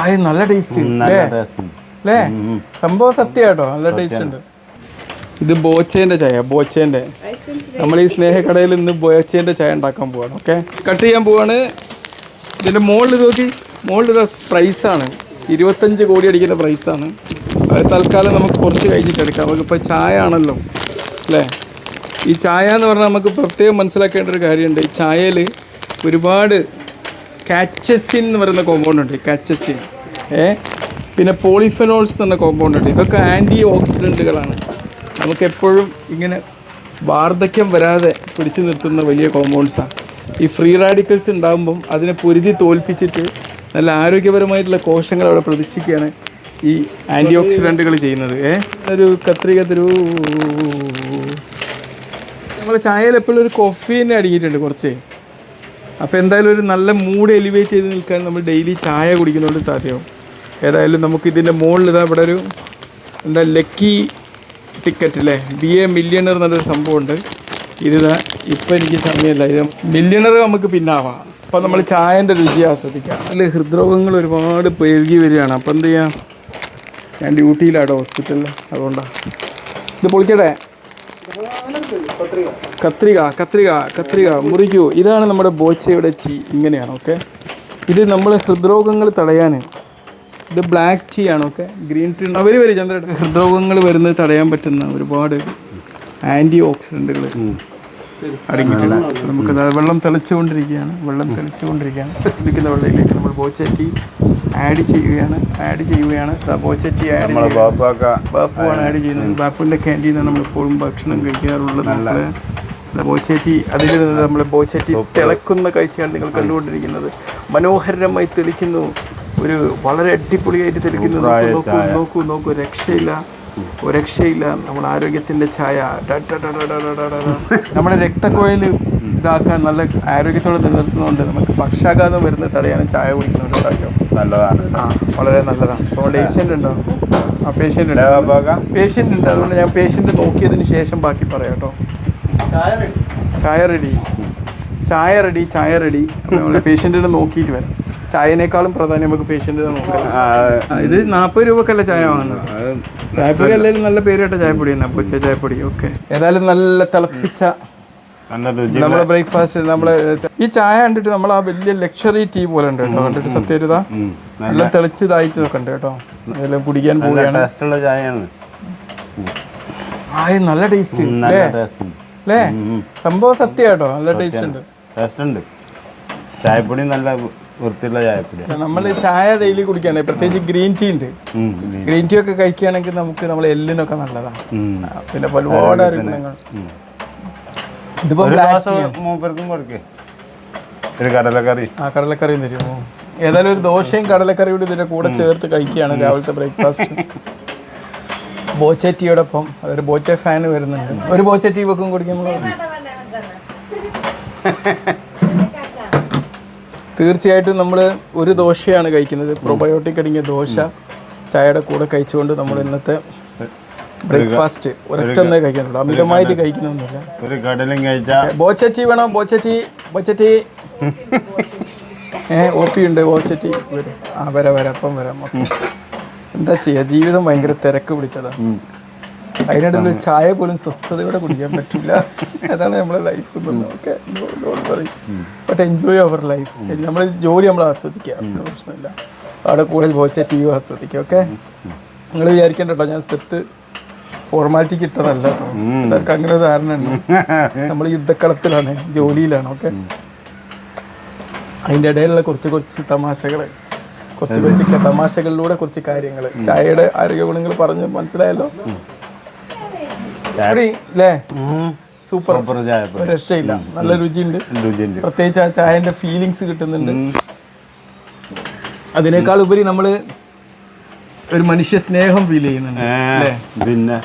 ആയി നല്ല ടേസ്റ്റ്. അല്ലേ സംഭവം സത്യമാട്ടോ. നല്ല ടേസ്റ്റ് ഉണ്ട്. ഇത് ബോച്ചേന്റെ ചായ ബോച്ചേന്റെ. നമ്മൾ ഈ സ്നേഹക്കടയിൽ ഇന്ന് ബോച്ചേന്റെ ചായ ഉണ്ടാക്കാൻ പോവാണ് ഓക്കെ? കട്ട് ചെയ്യാൻ പോവാണ്. ഇതിന്റെ മുകളിൽ നോക്കി. മുകളിൽ ഇത് പ്രൈസാണ് ഇരുപത്തഞ്ച് കോടി അടിക്കുന്ന പ്രൈസാണ് അത് തൽക്കാലം നമുക്ക് കുറച്ച് കഴിഞ്ഞിട്ട് എടുക്കാം. നമുക്കിപ്പോൾ ചായ ആണല്ലോ അല്ലേ ഈ ചായ എന്ന് പറഞ്ഞാൽ നമുക്ക് പ്രത്യേകം മനസ്സിലാക്കേണ്ട ഒരു കാര്യമുണ്ട്. ഈ ചായയിൽ ഒരുപാട് കാച്ചസിൻ എന്ന് പറയുന്ന കോമ്പൗണ്ട് ഉണ്ട് കാച്ചസിൻ ഏ? പിന്നെ പോളിഫെനോൾസ് എന്ന് പറഞ്ഞ കോമ്പൗണ്ട് ഉണ്ട്. ഇതൊക്കെ ആന്റി ഓക്സിഡന്റുകളാണ് നമുക്കെപ്പോഴും ഇങ്ങനെ വാർദ്ധക്യം വരാതെ പിടിച്ചു നിർത്തുന്ന വലിയ കോമ്പൗണ്ട്സാണ് ഈ ഫ്രീ റാഡിക്കൽസ് ഉണ്ടാകുമ്പം അതിനെ പൊരുതി തോൽപ്പിച്ചിട്ട് നല്ല ആരോഗ്യപരമായിട്ടുള്ള കോശങ്ങൾ അവിടെ പ്രതീക്ഷിക്കുകയാണ് ഈ ആന്റി ഓക്സിഡന്റുകൾ ചെയ്യുന്നത്. ഏ? ഒരു കത്രിക തരൂ. നമ്മൾ ചായയിൽ എപ്പോഴും ഒരു കോഫീനെ അടിക്കിയിട്ടുണ്ട് കുറച്ച്. അപ്പോൾ എന്തായാലും ഒരു നല്ല മൂഡ് എലിവേറ്റ് ചെയ്ത് നിൽക്കാൻ നമ്മൾ ഡെയിലി ചായ കുടിക്കുന്നതുകൊണ്ട് സാധ്യമാവും. ഏതായാലും നമുക്ക് ഇതിന്റെ മുകളിൽ ഇതാ ഇവിടെ ഒരു എന്താ ലക്കി ടിക്കറ്റ് അല്ലേ ബി എ മില്യണർ എന്നൊരു സംഭവമുണ്ട്. ഇതിതാ ഇപ്പം എനിക്ക് സമയമില്ല. ഇത് മില്യണർ നമുക്ക് പിന്നാവാം. അപ്പം നമ്മൾ ചായന്റെ രുചി ആസ്വദിക്കാം. അതിൽ ഹൃദ്രോഗങ്ങൾ ഒരുപാട് പെരുകി വരികയാണ്. അപ്പം എന്ത് ചെയ്യാം? ഞാൻ ഡ്യൂട്ടിയിലാണ് ഹോസ്പിറ്റലിൽ അതുകൊണ്ടാണ് ഇത് പൊളിക്കട്ടെ? കത്രിക കത്രിക കത്രിക മുറിക്കൂ. ഇതാണ് നമ്മുടെ ബോച്ചയുടെ ടീ. ഇങ്ങനെയാണ് ഓക്കെ? ഇത് നമ്മൾ ഹൃദ്രോഗങ്ങൾ തടയാൻ ഇത് ബ്ലാക്ക് ടീ ആണ് ഓക്കെ? ഗ്രീൻ ടീ അവർ വരും ചന്ദ്ര. ഹൃദ്രോഗങ്ങൾ വരുന്നത് തടയാൻ പറ്റുന്ന ഒരുപാട് ആന്റി ഓക്സിഡന്റുകൾ അടങ്ങിയിട്ടുണ്ട് നമുക്കത് വെള്ളം തെളിച്ചുകൊണ്ടിരിക്കുകയാണ്. വെള്ളം തെളിച്ചുകൊണ്ടിരിക്കുകയാണ്. ഇരിക്കുന്ന വെള്ളയിലേക്ക് നമ്മൾ ബോച്ചറ്റി ആഡ് ചെയ്യുകയാണ് ആഡ് ചെയ്യുകയാണ്. ബോച്ചറ്റി ആഡ് ബാപ്പുവാണ് ആഡ് ചെയ്യുന്നത്. ബാപ്പുവിന്റെ ക്യാന്റീനാണ് നമ്മൾപ്പോഴും ഭക്ഷണം കഴിക്കാറുള്ളത് നല്ല ബോച്ചറ്റി അതിൽ നിന്ന് നമ്മൾ ബോച്ചേറ്റി തിളക്കുന്ന കാഴ്ചയാണ് നിങ്ങൾ കണ്ടുകൊണ്ടിരിക്കുന്നത്. മനോഹരമായി തെളിക്കുന്നു. ഒരു വളരെ അടിപൊളിയായിട്ട് തെളിക്കുന്നു. നോക്കൂ നോക്കൂ നോക്കൂ. രക്ഷയില്ല. രക്ഷയില്ല നമ്മുടെ ആരോഗ്യത്തിന്റെ ഛായ. നമ്മുടെ രക്തക്കോയിൽ ഇതാക്കാൻ നല്ല ആരോഗ്യത്തോടെ നിലനിർത്തുന്നതുകൊണ്ട് നമുക്ക് പക്ഷാഘാതം വരുന്നത് തടയാനും ചായ കുടിക്കുന്നുണ്ട് നല്ലതാണ്. ആ വളരെ നല്ലതാണ്. അപ്പോൾ പേഷ്യന്റ് ഉണ്ടോ? ആ പേഷ്യന്റ് ഉണ്ട്. പേഷ്യന്റ് ഉണ്ട്. അതുകൊണ്ട് ഞാൻ പേഷ്യന്റ് നോക്കിയതിന് ശേഷം ബാക്കി പറയാം കേട്ടോ. ചായ റെഡി ചായ റെഡി ചായ റെഡി നമ്മൾ പേഷ്യന്റിനെ നോക്കിയിട്ട് വരാം. ചായനേക്കാളും പ്രധാനം നമുക്ക് പേഷ്യന്റിനെ നോക്കാം. ഇത് നാൽപ്പത് രൂപക്കല്ല ചായ വാങ്ങുന്നത്? അത് ചായപ്പൊടി അല്ലെങ്കിൽ നല്ല പേര് കേട്ട ചായപ്പൊടി തന്നെ. അപ്പോൾ ചായപ്പൊടി. ഓക്കെ. ഏതായാലും നല്ല തിളപ്പിച്ച നമ്മുടെ ബ്രേക്ക്ഫാസ്റ്റ് നമ്മൾ ഈ ചായ കണ്ടിട്ട് നമ്മൾ ആ വലിയ ലക്ഷറി ടീ പോലെ ഉണ്ട് കേട്ടോ. കണ്ടിട്ട് സത്യരുത. നല്ല തെളിച്ചതായിട്ട് നോക്കണ്ട കേട്ടോ. അതെല്ലാം കുടിക്കാൻ പോവുകയാണ്. ചായയാണ്. ആയി നല്ല ടേസ്റ്റ്. അല്ലേ സംഭവം സത്യ കേട്ടോ. നല്ല ടേസ്റ്റ് ഉണ്ട് ടേസ്റ്റ് ഉണ്ട് ചായപ്പൊടി നല്ല വൃത്തിയുള്ള ചായപ്പൊടി. നമ്മൾ ചായ ഡെയിലി കുടിക്കാണ്. പ്രത്യേകിച്ച് ഗ്രീൻ ടീ ഉണ്ട്. ഗ്രീൻ ടീ ഒക്കെ കഴിക്കുകയാണെങ്കിൽ നമുക്ക് നമ്മൾ എല്ലിനൊക്കെ നല്ലതാണ്. പിന്നെ ഒരുപാട് ഗുണങ്ങൾ. ഇതിപ്പോ ഒരു ബ്ലാക്ക് മൂപ്പർക്കും കൊടുക്കേ. ഒരു കടലക്കറി. ആ കടലക്കറിയും തരുമോ ഏതായാലും ഒരു ദോശയും കടലക്കറിയും കൂടി ഇതിന്റെ കൂടെ ചേർത്ത് കഴിക്കുകയാണ് രാവിലത്തെ ബ്രേക്ക്ഫാസ്റ്റ്. ബോച്ച ടീയോടൊപ്പം. അതൊരു ബോച്ച ഫാൻ വരുന്നുണ്ട്. ഒരു ബോച്ച ടീ വെക്കും കുടിക്കുമ്പോൾ തീർച്ചയായിട്ടും നമ്മൾ ഒരു ദോശയാണ് കഴിക്കുന്നത്. പ്രൊബയോട്ടിക് അടങ്ങിയ ദോശ ചായയുടെ കൂടെ കഴിച്ചുകൊണ്ട് നമ്മൾ ഇന്നത്തെ ബ്രേക്ക്ഫാസ്റ്റ് ഒരൊറ്റൊന്നേ കഴിക്കുന്നുള്ളൂ. അമിതമായിട്ട് കഴിക്കുന്നൊന്നുമില്ല. ഒരു കടലും കഴിച്ച ബോച്ചറ്റി വേണം ബോച്ചറ്റി ബോച്ചറ്റി ഏ ഒ പി ഉണ്ട് ബോച്ചറ്റി വരും. ആ വരാം വരാം അപ്പം വരാം. എന്താ ചെയ്യുക ജീവിതം ഭയങ്കര തിരക്ക് പിടിച്ചതാ. ഉം. അതിനിടയിൽ ഒരു ചായ പോലും സ്വസ്ഥതയോടെ കുടിക്കാൻ പറ്റില്ല അതാണ് നമ്മുടെ ലൈഫ് ഓക്കെ പറയും ബട്ട് എൻജോയ് അവർ ലൈഫ് നമ്മൾ ജോലി നമ്മൾ ആസ്വദിക്കുക. പ്രശ്നമില്ല. അവിടെ കൂടുതൽ ബോച്ച ടി വി ആസ്വദിക്കുക ഓക്കെ? നിങ്ങൾ വിചാരിക്കേണ്ട കേട്ടോ ഞാൻ സ്റ്റെപ്പ് ഫോർമാലിറ്റിക്ക് കിട്ടതല്ല. ഇതൊക്കെ എല്ലാവർക്കും അങ്ങനെ ധാരണ ഉണ്ട് നമ്മൾ യുദ്ധക്കളത്തിലാണ് ജോലിയിലാണ് ഓക്കെ? അതിന്റെ ഇടയിലുള്ള കുറച്ച് കുറച്ച് തമാശകൾ കുറച്ച് കുറച്ച് തമാശകളിലൂടെ കുറച്ച് കാര്യങ്ങൾ ചായയുടെ ആരോഗ്യ ഗുണങ്ങൾ പറഞ്ഞ് മനസ്സിലായല്ലോ? സൂപ്പർ. രക്ഷയില്ല. നല്ല രുചിയുണ്ട്. രുചിയുണ്ട്. പ്രത്യേകിച്ച് ആ ചായന്റെ ഫീലിങ്സ് കിട്ടുന്നുണ്ട്. അതിനേക്കാൾ ഉപരി നമ്മൾ ഒരു മനുഷ്യ സ്നേഹം ഫീൽ ചെയ്യുന്നുണ്ട് പിന്നെ